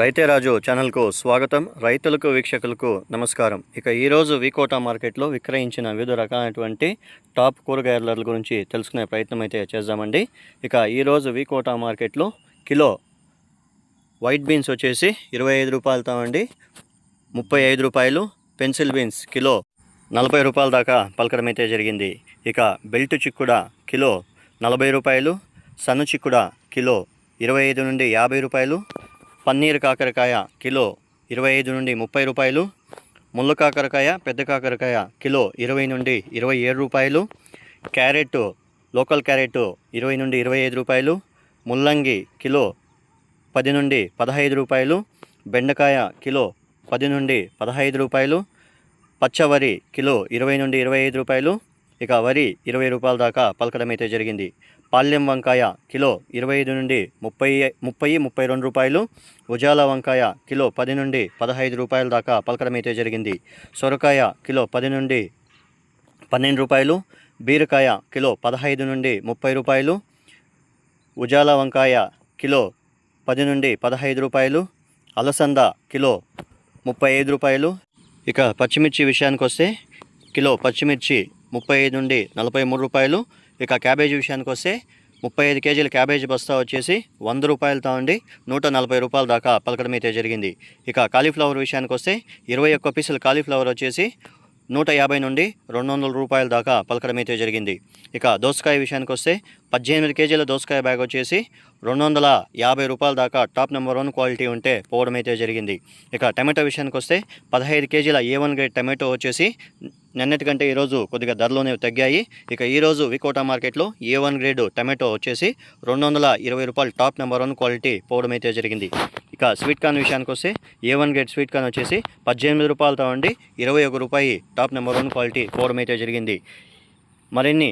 రైతే రాజు ఛానల్కు స్వాగతం. రైతులకు వీక్షకులకు నమస్కారం. ఇక ఈరోజు వికోటా మార్కెట్లో విక్రయించిన వివిధ రకాలైనటువంటి టాప్ కూరగాయల గురించి తెలుసుకునే ప్రయత్నం అయితే చేద్దామండి. ఇక ఈరోజు వికోటా మార్కెట్లో కిలో వైట్ బీన్స్ వచ్చేసి ఇరవై ఐదు రూపాయలతో అండి ముప్పై ఐదు రూపాయలు పెన్సిల్ బీన్స్ కిలో నలభై రూపాయల దాకా పలకడం అయితే జరిగింది. ఇక బెల్ట్ చిక్కుడ కిలో నలభై రూపాయలు సన్న చిక్కుడ కిలో ఇరవై ఐదు నుండి యాభై రూపాయలు పన్నీర్ కాకరకాయ కిలో ఇరవై ఐదు నుండి ముప్పై రూపాయలు ముళ్ళ కాకరకాయ పెద్ద కాకరకాయ కిలో ఇరవై నుండి ఇరవై ఏడు రూపాయలు క్యారెట్ లోకల్ క్యారెట్ ఇరవై నుండి ఇరవై ఐదు రూపాయలు ముల్లంగి కిలో పది నుండి పదహైదు రూపాయలు బెండకాయ కిలో పది నుండి పదహైదు రూపాయలు పచ్చవరి కిలో ఇరవై నుండి ఇరవై ఐదు రూపాయలు ఇక వరి ఇరవై రూపాయల దాకా పలకడం అయితే జరిగింది. పాల్యం వంకాయ కిలో ఇరవై ఐదు నుండి ముప్పై ముప్పై ముప్పై రెండు రూపాయలు ఉజాల వంకాయ కిలో పది నుండి పదహైదు రూపాయల దాకా పలకడం అయితే జరిగింది. సొరకాయ కిలో పది నుండి పన్నెండు రూపాయలు బీరకాయ కిలో పదహైదు నుండి ముప్పై రూపాయలు ఉజాల వంకాయ కిలో పది నుండి పదహైదు రూపాయలు అలసంద కిలో ముప్పై ఐదు రూపాయలు. ఇక పచ్చిమిర్చి విషయానికి వస్తే కిలో పచ్చిమిర్చి ముప్పై ఐదు నుండి నలభై మూడు రూపాయలు ఇక క్యాబేజీ విషయానికి వస్తే ముప్పై ఐదు కేజీల క్యాబేజీ బస్తా వచ్చేసి వంద రూపాయలతో ఉండి నూట నలభై రూపాయల దాకా పలకడం అయితే జరిగింది. ఇక కాలీఫ్లవర్ విషయానికి వస్తే ఇరవై ఒక్క పీసుల కాలీఫ్లవర్ వచ్చేసి నూట యాభై నుండి రెండు వందల రూపాయల దాకా పలకడం అయితే జరిగింది. ఇక దోసకాయ విషయానికి వస్తే పద్దెనిమిది కేజీల దోసకాయ బ్యాగ్ వచ్చేసి రెండు వందల యాభై రూపాయల దాకా టాప్ నెంబర్ వన్ క్వాలిటీ ఉంటే పోవడం అయితే జరిగింది. ఇక టమాటో విషయానికి వస్తే పదహైదు కేజీల ఏ వన్ గ్రేడ్ టమాటో వచ్చేసి నిన్నటి కంటే ఈరోజు కొద్దిగా ధరలోనే తగ్గాయి. ఇక ఈరోజు వికోటా మార్కెట్లో ఏ వన్ గ్రేడ్ టమాటో వచ్చేసి రెండు వందల ఇరవై రూపాయలు టాప్ నెంబర్ వన్ క్వాలిటీ పోవడం అయితే జరిగింది. ఇక స్వీట్ కార్న్ విషయానికి వస్తే A one grade sweet corn వచ్చేసి పద్దెనిమిది రూపాయలతో ఉండి ఇరవై ఒక రూపాయి టాప్ నెంబర్ వన్ క్వాలిటీ పోవడం అయితే జరిగింది. మరిన్ని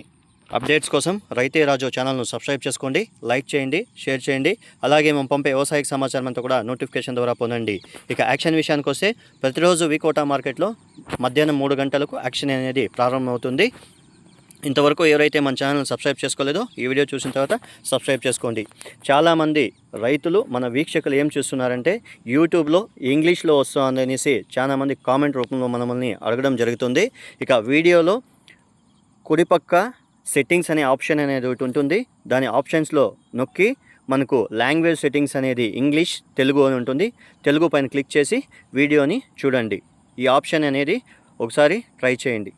అప్డేట్స్ కోసం రైతే రాజు ఛానల్ను సబ్స్క్రైబ్ చేసుకోండి లైక్ చేయండి షేర్ చేయండి అలాగే మేము పంపే వ్యవసాయక సమాచారం అంతా కూడా నోటిఫికేషన్ ద్వారా పొందండి. ఇక యాక్షన్ విషయానికి వస్తే ప్రతిరోజు వికోటా మార్కెట్లో మధ్యాహ్నం మూడు గంటలకు యాక్షన్ అనేది ప్రారంభమవుతుంది. ఇంతవరకు ఎవరైతే మన ఛానల్ సబ్స్క్రైబ్ చేసుకోలేదో ఈ వీడియో చూసిన తర్వాత సబ్స్క్రైబ్ చేసుకోండి. చాలామంది రైతులు మన వీక్షకులు ఏం చూస్తున్నారంటే యూట్యూబ్లో ఇంగ్లీష్లో వస్తుంది అనేసి చాలామంది కామెంట్ రూపంలో మనల్ని అడగడం జరుగుతుంది. ఇక వీడియోలో కుడిపక్క సెట్టింగ్స్ అనే ఆప్షన్ అనేది ఒకటి ఉంటుంది. దాని ఆప్షన్స్లో నొక్కి మనకు లాంగ్వేజ్ సెట్టింగ్స్ అనేది ఇంగ్లీష్ తెలుగు అని ఉంటుంది. తెలుగు పైన క్లిక్ చేసి వీడియోని చూడండి. ఈ ఆప్షన్ అనేది ఒకసారి ట్రై చేయండి.